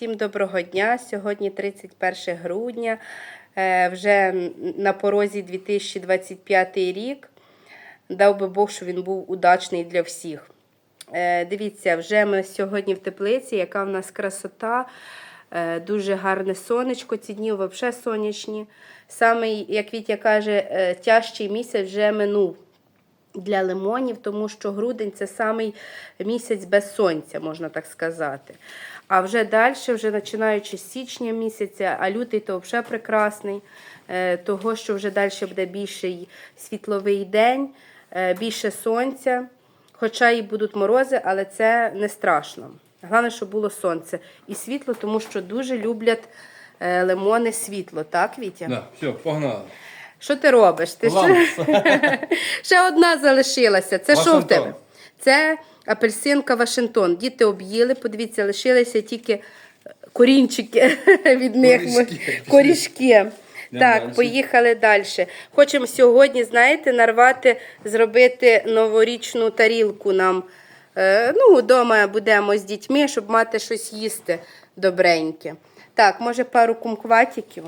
Всім доброго дня. Сьогодні 31 грудня. Е, Вже на порозі 2025 рік. Дав би Бог, що він був удачний для всіх. Е, Дивіться, вже ми сьогодні в теплиці, яка в нас красота. Е, Дуже гарне сонечко, ці дні взагалі сонячні. Самий, як Вітя каже, тяжчий місяць вже минув для лимонів, тому що грудень це самий місяць без сонця, можна так сказати. А вже далі, вже починаючи з січня місяця, а лютий то взагалі прекрасний, е, того, що вже далі буде більший світловий день, е, більше сонця. Хоча і будуть морози, але це не страшно. Головне, щоб було сонце і світло, тому що дуже люблять е, лимони світло, так, Вітя? Да, все, погнали. Що ти робиш? Ти ще... Ще одна залишилася. Це що в тебе? Це апельсинка Вашингтон. Діти об'їли, подивіться, лишилися тільки е, корінчики від них. Корішки. Корішки. Так, дальше. поїхали далі. Хочемо сьогодні, знаєте, нарвати, зробити новорічну тарілку нам. Е, ну, вдома будемо з дітьми, щоб мати щось їсти добреньке. Так, може пару кумкватиків.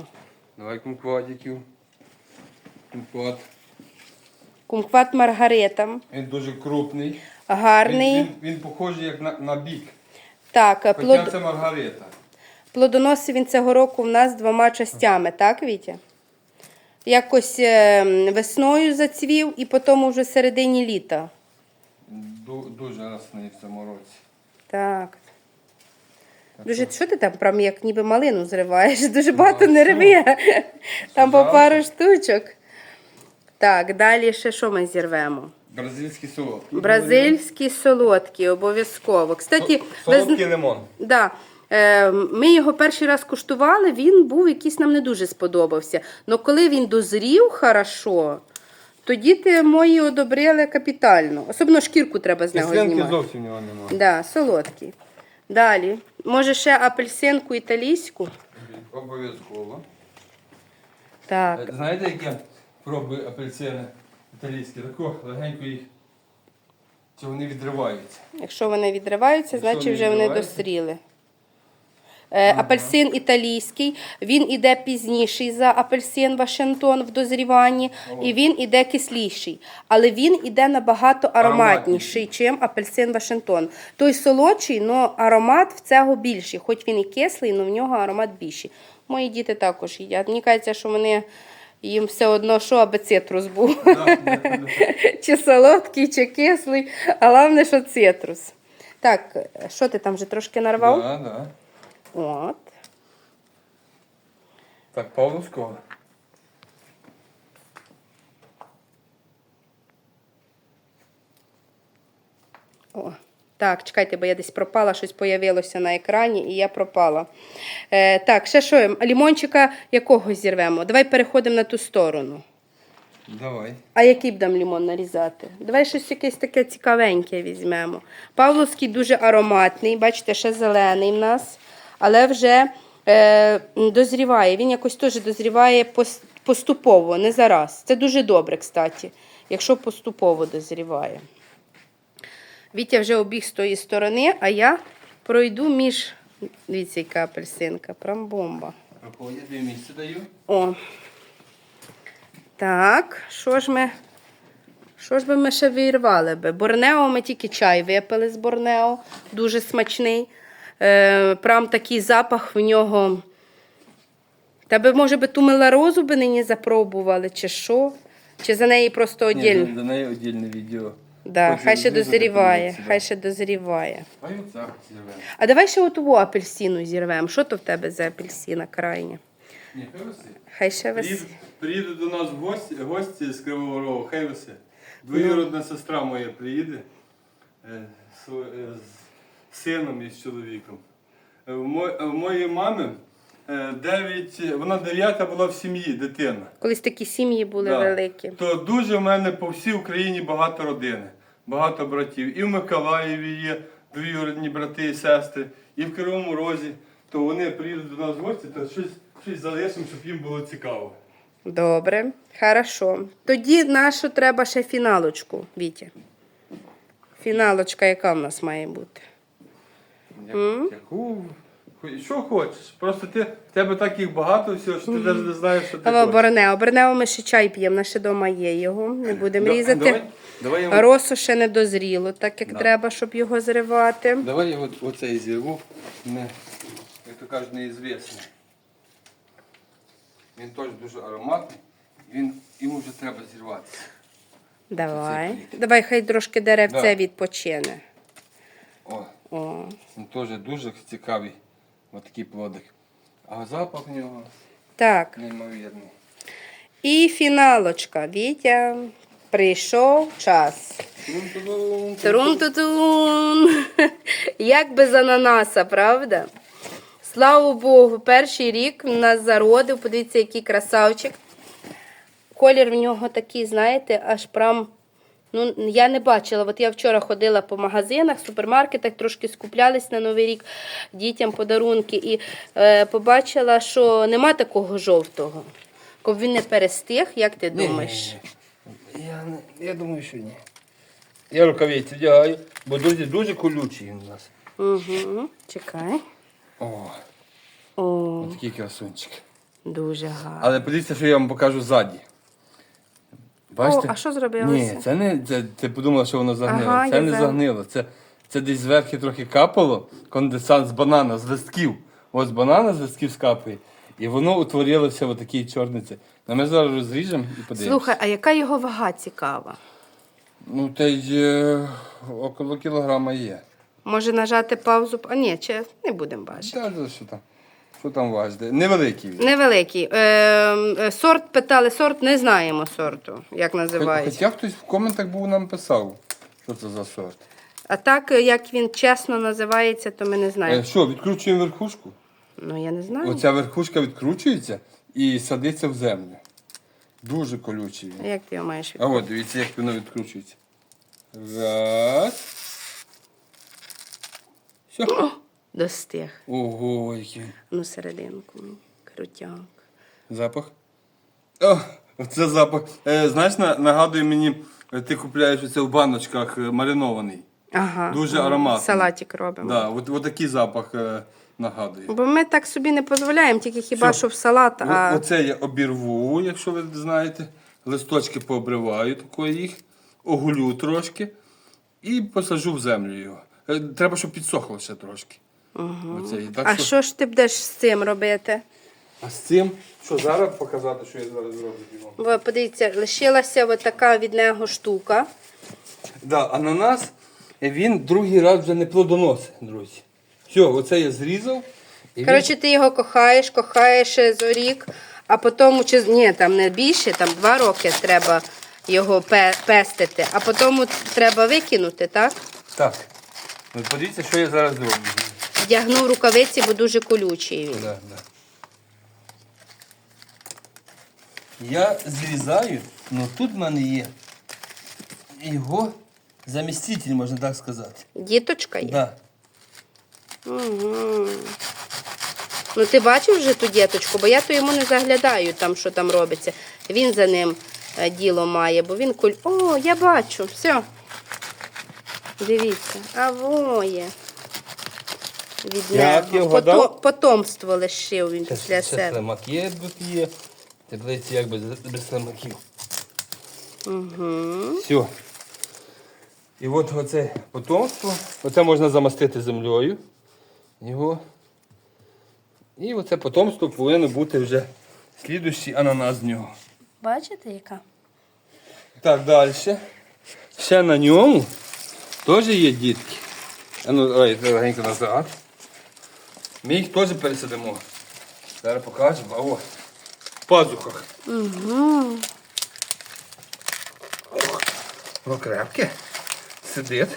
Давай кумквадиків. Кумквад. Кумкват Маргарита. Він дуже крупний. Гарний. Він, він, він похожий як на, на бік. Так, плод... це Маргарита. плодоносив він цього року в нас двома частями, так, Вітя? Якось е, весною зацвів і потім уже в середині літа. Ду, дуже росний в цьому році. Так. Дуже, що ти там прям як ніби малину зриваєш? Дуже багато не рви. Там по пару штучок. Так, далі ще що ми зірвемо? Бразильський солодкий. Бразильські солодкі, обов'язково. Кстати, зн- Солодкий лимон. Да. Е, Ми його перший раз куштували, він був якийсь нам не дуже сподобався. Але коли він дозрів хорошо, то діти мої одобрили капітально. Особливо шкірку треба з нього Кислинки знімати. зовсім в нього немає. Да, солодкий. Далі. Може ще апельсинку італійську? Обов'язково. Так. Е, Знаєте, які я пробую апельсини італійські? Тако легенько їх. Чи вони відриваються? Якщо вони відриваються, Якщо значить вже вони достріли. Е, Апельсин італійський, він іде пізніший за апельсин Вашингтон в дозріванні, і він іде кисліший. Але він іде набагато ароматніший, чим апельсин Вашингтон. Той солодший, але аромат в цього більший. Хоч він і кислий, але в нього аромат більший. Мої діти також їдять. Мені кажеться, що вони їм все одно, що аби цитрус був. чи солодкий, чи кислий, а головне, що цитрус. Так, що ти там вже трошки нарвав? Да, да. От. Так, Павловського. О. Так, чекайте, бо я десь пропала, щось появилося на екрані, і я пропала. Е, так, ще що? Лімончика якого зірвемо? Давай переходимо на ту сторону. Давай. А який б нам лімон нарізати? Давай щось якесь таке цікавеньке візьмемо. Павловський дуже ароматний, бачите, ще зелений в нас, але вже е, дозріває. Він якось теж дозріває поступово, не зараз. Це дуже добре, кстати, якщо поступово дозріває. Вітя вже обіг з тої сторони, а я пройду між. Дивіться, яка апельсинка, прям бомба. Проходять дві місця даю. О. Так, що ж ми. Що ж би ми ще вирвали би? Борнео ми тільки чай випили з Борнео, дуже смачний. Е, прям такий запах в нього. Тебе, може би, ту меларозу би нині запробували, чи що? Чи за неї просто Ні, одільно? до, до неї віддільне відео. Да, Хочу хай ще знизу дозріває, хай да. ще дозріває. А й оце зірвемо. А давай ще оту апельсину зірвемо. Що то в тебе за апельсина крайня? Ні, хай висить. Хай ще вис... Приїде, до нас гості, гості з Кривого Рогу, хай висить. Двоюродна сестра моя приїде е, з, е, з сином і з чоловіком. Е, В мо- в моєї мами е, дев'ять, вона дев'ята була в сім'ї, дитина. Колись такі сім'ї були Да. великі. То дуже в мене по всій Україні багато родини, багато братів. І в Миколаєві є двоюродні брати і сестри, і в Кривому Розі. То вони приїдуть до нас в гості, то щось, щось залишимо, щоб їм було цікаво. Добре, хорошо. Тоді нашу треба ще фіналочку, Вітя. Фіналочка, яка в нас має бути? Яку Що хочеш? Просто ти, в тебе так їх багато всього, що ти навіть не знаєш, що ти Але хочеш. оберне, обернево ми ще чай п'ємо, наше вдома є його. Не будемо Да- різати. Давай, давай, я, Росу ще не дозріло, так як Да. треба, щоб його зривати. давай я от, оцей зірву. Не, як то кажуть, неізвісний. Він теж дуже ароматний. Він, йому вже треба зірватися. Давай. плід. Давай, хай трошки деревце Да. відпочине. О, О. він теж дуже цікавий. Ось такий плодик. А запах в нього Так. неймовірний. І фіналочка. Вітя, прийшов час. Трун-ту-тун. Як без ананаса, правда? Слава Богу, перший рік нас зародив. Подивіться, який красавчик. Колір в нього такий, знаєте, аж прям. Ну, я не бачила. От я вчора ходила по магазинах, супермаркетах, трошки скуплялись на Новий рік дітям подарунки і е, побачила, що нема такого жовтого. Коли він не перестиг, як ти думаєш? Я, не- я думаю, що ні. Я рукавиці вдягаю, бо друзі дуже колючий він у нас. Угу. Чекай. О, О, такий красунчик. дуже гарно. Але подивіться, що я вам покажу ззаді. Бачите? О, а що зробилося? Ні, це не це, ти подумала, що воно загнило. Ага, це я не знаю. загнило. Це, це десь зверху трохи капало, конденсант з банана, з листків. Ось банана з листків скапує. І воно утворилося в такій чорниці. Ну, ми зараз розріжемо і подивимося. Слухай, а яка його вага цікава? Ну, та й е, около кілограма є. Може нажати паузу? А ні, чи не будемо бачити. Та, та, що там? Що там важде? Невеликий він. Невеликий. Е, е, сорт питали, сорт не знаємо сорту, як називається. Хоча хтось в коментах був нам писав, що це за сорт. А так, як він чесно називається, то ми не Е, знаємо. що, відкручуємо верхушку? Ну я не знаю. Оця верхушка відкручується і садиться в землю. Дуже колючий він. А Як ти його маєш А от дивіться, як воно відкручується. Раз. Все. Достиг. Ого, який. Ну, серединку. Крутяк. запах. О, це запах. Е, знаєш, нагадує мені, е, ти купляєш оце в баночках е, маринований. Ага. Дуже ага. ароматний. Салатик робимо. Да, от, от такий запах е, нагадує. Бо ми так собі не дозволяємо, тільки хіба Все. що в салат, О- Оце я обірву, якщо ви знаєте. Листочки пообриваю такої їх, огулю трошки і посаджу в землю його. Е, Треба, щоб підсохло ще трошки. Оце, і так, а що- що ж ти будеш з цим робити? а з цим, що зараз показати, що я зараз зроблю. Бо подивіться, лишилася от така від нього штука. Да, ананас, е, він другий раз вже не плодоносить, друзі. Все, оце я зрізав. І він- Коротше, ти його кохаєш, кохаєш за рік, а потім, чи ні, там не більше, там два роки треба його пе- пестити, а потім треба викинути, так? Так. Ну, подивіться, що я зараз зроблю. Вдягнув рукавиці, бо дуже колючий він. Да, да. Я зрізаю, але тут в мене є його заміститель, можна так сказати. Діточка є. Да. Угу. Ну ти бачив вже ту діточку, бо я то йому не заглядаю, там, що там робиться. Він за ним е, діло має, бо він куль. О, я бачу, все. Дивіться, а воє. Від Як нього. вгадав? Пото- Потомство лишив він після себе. слимак є тут є. Теплиці як без, без слимаків. Угу. Все. І от оце потомство. Оце можна замастити землею. Його. І оце потомство повинно бути вже слідущий ананас з нього. Бачите, яка? Так, далі. Ще на ньому теж є дітки. А ну, ой, легенько назад. Ми їх теж пересадимо. Зараз покажемо. О, в пазухах. Угу. Воно крепке. Сидить.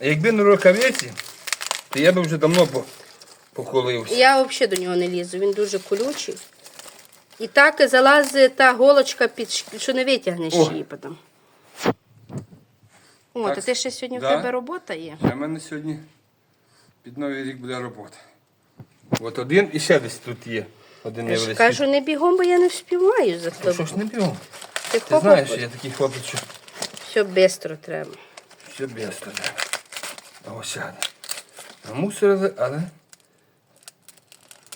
Якби не рукавиці, то я би вже давно по- поколився. Я взагалі до нього не лізу, він дуже колючий. І так залазить та голочка, під, що не витягнеш О. її потім. О, Так, то ти ще сьогодні да. в тебе робота є. В мене сьогодні під Новий рік буде робота. От один і ще десь тут є. Один Я ж кажу, не бігом, бо я не вспіваю за тобою. що ж не бігом? Ти Ти знаєш, що я такий хлопець, що все швидко треба. все без тебе. ще одне. Намусорили, але.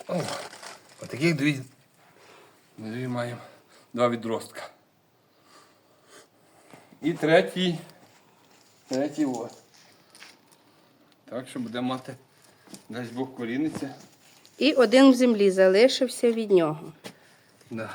О, отаких дві. Дві маємо. Два відростка. І третій. Третій ось. Так що будемо мати. Дасть Бог коріниться. І один в землі залишився від нього. Да.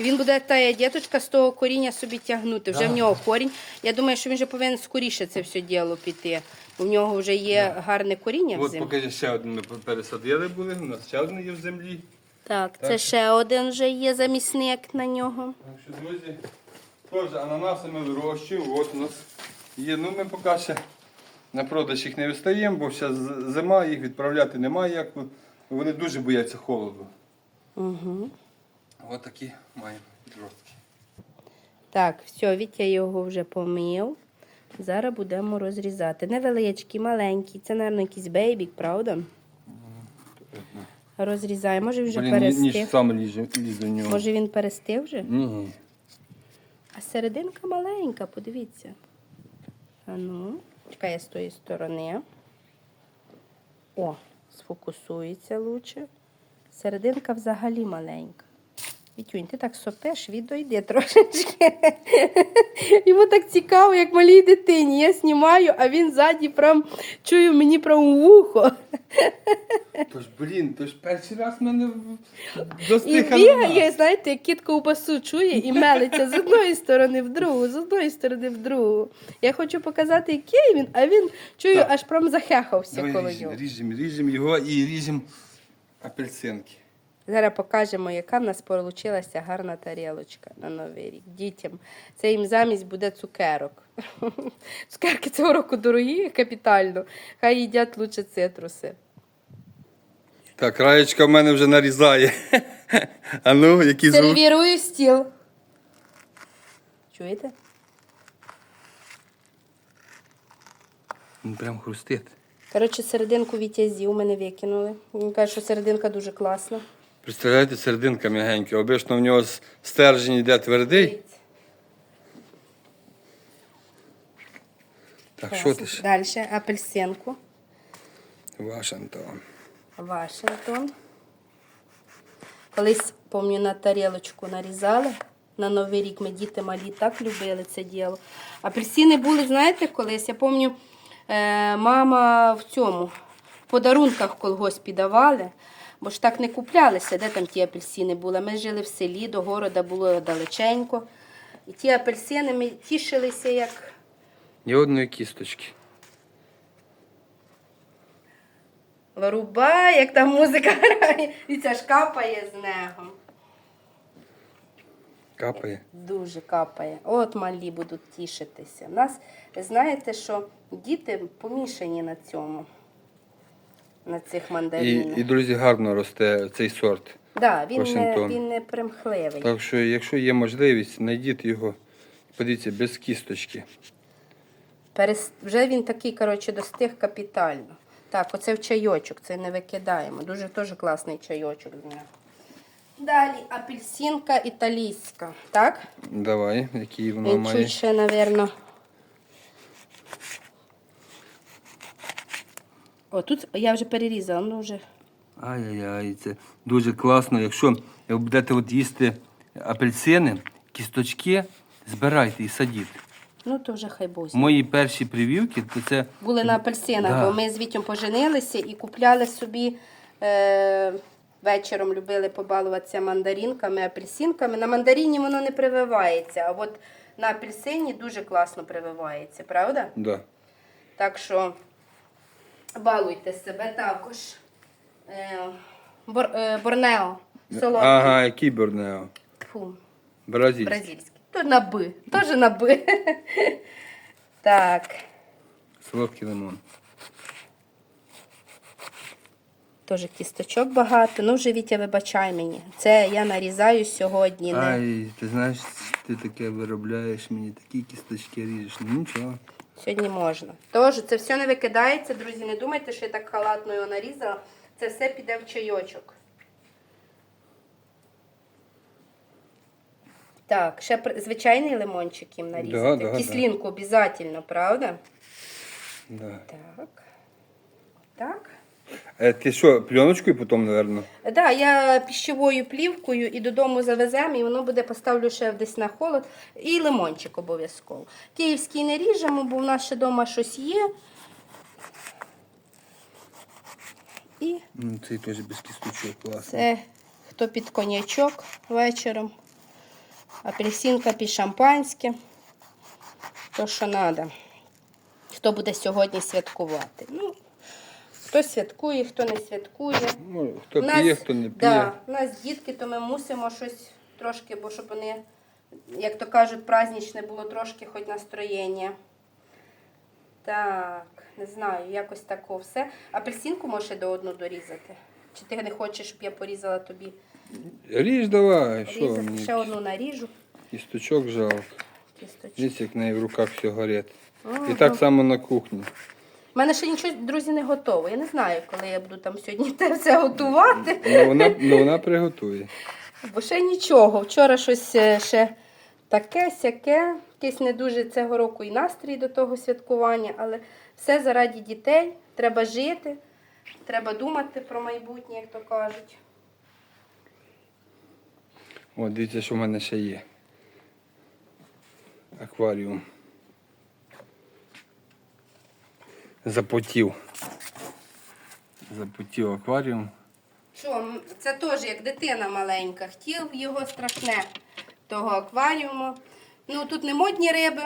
Він буде та діточка з того коріння собі тягнути. Вже Да. в нього корінь. Я думаю, що він вже повинен скоріше це все діло піти. Бо в нього вже є гарне коріння в От землі. поки ще один ми пересадили були, у нас ще один є в землі. Так, це ще один вже є замісник на нього. Так що, друзі, теж ананаси ми вирощуємо. От у нас є. Ну ми поки ще на продаж їх не вистаємо, бо зараз зима, їх відправляти немає як. Вони дуже бояться холоду. Угу. От такі маємо відростки. Так, все, Вітя його вже помив. Зараз будемо розрізати. Невеличкі, маленькі. Це, мабуть, якийсь бейбік, правда? Розрізаємо. Може він вже Блін, ні- ніж саме лізе, лізе в нього. Може він перестиг вже? Ні. А серединка маленька, подивіться. А ну, чекай я з тої сторони. О, сфокусується лучше. Серединка взагалі маленька. Вітюнь, ти так сопеш, відойди трошечки. Йому так цікаво, як малій дитині. Я знімаю, а він ззаді прям чую мені прям вухо. Тож, блін, то ж перший раз мене І бігає, знаєте, як кіт ковбасу чує і мелиться з одної сторони в другу, з одної сторони в другу. Я хочу показати, який він, а він чую, Так. аж прям захехався Давай коло ріжемо, нього. ріжемо, ріжемо його і ріжемо апельсинки. Зараз покажемо, яка в нас вийшла гарна тарілочка на Новий рік. Дітям. Це їм замість буде цукерок. Цукерки цього року дорогі, капітально. Хай їдять лучше цитруси. Так, раєчка в мене вже нарізає. А ну, звук? Сервірую стіл. Чуєте? Він прям хрустить. Коротше, серединку Вітя у мене викинули. Він каже, що серединка дуже класна. Представляєте, серединка м'ягенька. Обично в нього стержень йде твердий. Так, що ти ж? Далі апельсинку. Вашингтон. Вашингтон. Колись, пам'ятаю, на тарілочку нарізали. На Новий рік ми діти малі так любили це діло. Апельсини були, знаєте, колись. Я пам'ятаю, е, мама в цьому в подарунках колгоспі давали, бо ж так не куплялися, де там ті апельсини були. Ми жили в селі, до города було далеченько. І ті апельсини ми тішилися як. Ні одної кісточки. Вирубай, як там музика грає, і це ж капає з нього. Капає. Дуже капає. От малі будуть тішитися. У нас, знаєте, що діти помішані на цьому, на цих І, мандаринах. і, друзі, гарно росте цей сорт. да, він, не, Вашингтон. він не примхливий. Так що, якщо є можливість, знайдіть його, подивіться, без кісточки. Перес... Вже він такий, коротше, достиг капітально. Так, оце в чайочок, це не викидаємо. Дуже теж класний чайочок з нього. Далі апельсинка італійська. Так? Давай, який воно Він має. чуть ще, напевно. О, тут я вже перерізала, ну вже. Ай-яй-яй, це дуже класно. Якщо ви будете от їсти апельсини, кісточки, збирайте і садіть. Ну, то вже хай Бог. Мої перші прививки, то це Були на апельсинах, Да. бо ми з Вітєм поженилися і купляли собі. Е- вечором любили побалуватися мандаринками, апельсинками. На мандарині воно не прививається, а от на апельсині дуже класно прививається, правда? да. Так що балуйте себе також. Е, бор, е, Борнео. Солодкий. Ага, який Борнео? Фу, Бразильський. бразильський. То на Б. Теж на Б. так. Солодкий лимон. Теж кісточок багато. Ну, вже Вітя, вибачай мені. Це я нарізаю сьогодні. Не... Ай, ти знаєш, ти таке виробляєш, мені такі кісточки ріжеш. Ну нічого. Сьогодні можна. Тож це все не викидається, друзі. Не думайте, що я так халатно його нарізала. Це все піде в чайочок. Так, ще звичайний лимончик їм нарізати. Да, да, Кислинку обов'язково, правда? Да. Так. Так. Е, ти що, пленочкою потім, напевно? Да, я піщовою плівкою і додому завеземо, і воно буде поставлю ще десь на холод. І лимончик обов'язково. Київський не ріжемо, бо в нас ще вдома щось є. І Ну, цей теж без кісточок, класно. це хто під коньячок вечором. Апельсинка під шампанське. То, що треба. Хто буде сьогодні святкувати? Ну, хто святкує, хто не святкує. Ну, хто нас- п'є, хто не п'є. Да, у нас дітки, то ми мусимо щось трошки, бо щоб вони, як то кажуть, праздничне було трошки хоч настроєння. Так, не знаю, якось тако все. Апельсинку можеш до одну дорізати. Чи ти не хочеш, щоб я порізала тобі? Ріж давай, що Різати, мені? ще одну наріжу. Кісточок жалко. Кісточку. Дивіться, як в неї в руках все горить. Ага. І так само на кухні. У мене ще нічого, друзі, не готово. Я не знаю, коли я буду там сьогодні те все готувати. Ну вона, ну, вона приготує. Бо ще нічого. Вчора щось е, ще таке, сяке. Якийсь не дуже цього року і настрій до того святкування, але все заради дітей. Треба жити, треба думати про майбутнє, як то кажуть. О, дивіться, що в мене ще є. Акваріум. Запотів. Запотів акваріум. Що, це теж як дитина маленька. Хотів його страшне того акваріуму. Ну тут не модні риби,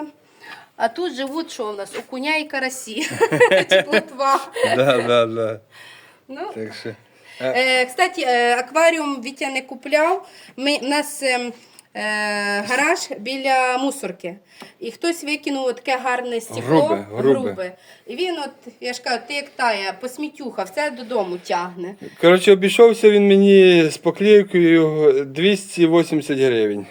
а тут живуть що у нас? Окуня і карасі. Чи плотва. Да, да, да. Ну, Так що. Е, кстати, е, акваріум Вітя не купляв. Ми, у нас ем, е, гараж біля мусорки. І хтось викинув таке гарне стекло. Грубе, грубе. І він, от, я ж кажу, ти як тая, посмітюха, все додому тягне. Коротше, обійшовся він мені з поклейкою 280 гривень.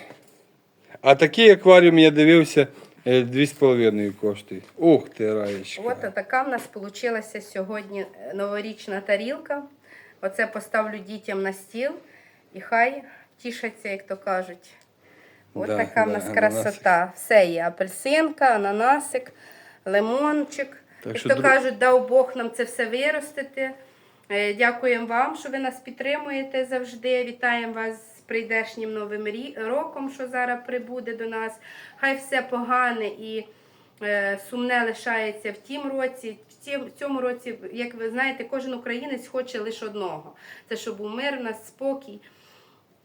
А такий акваріум я дивився е, 2,5 коштує. Ух ти, раєчка. От така в нас вийшла сьогодні е, новорічна тарілка. Оце поставлю дітям на стіл і хай тішаться, як то кажуть. Ось Да, така в да, нас ананасик. красота. Все є апельсинка, ананасик, лимончик. Так як що, то дру- кажуть, дав Бог нам це все виростити. Е, Дякуємо вам, що ви нас підтримуєте завжди. Вітаємо вас з прийдешнім новим роком, що зараз прибуде до нас. Хай все погане і е, сумне лишається в тім році. В в цьому році, як ви знаєте, кожен українець хоче лише одного: це щоб був мир, у нас спокій.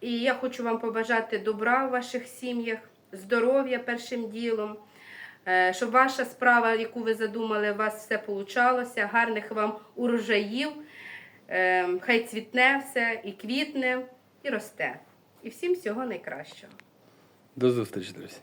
І я хочу вам побажати добра в ваших сім'ях, здоров'я першим ділом, е, щоб ваша справа, яку ви задумали, у вас все получалося, гарних вам урожаїв. Е, Хай цвітне все і квітне, і росте. І всім всього найкращого. До зустрічі, друзі.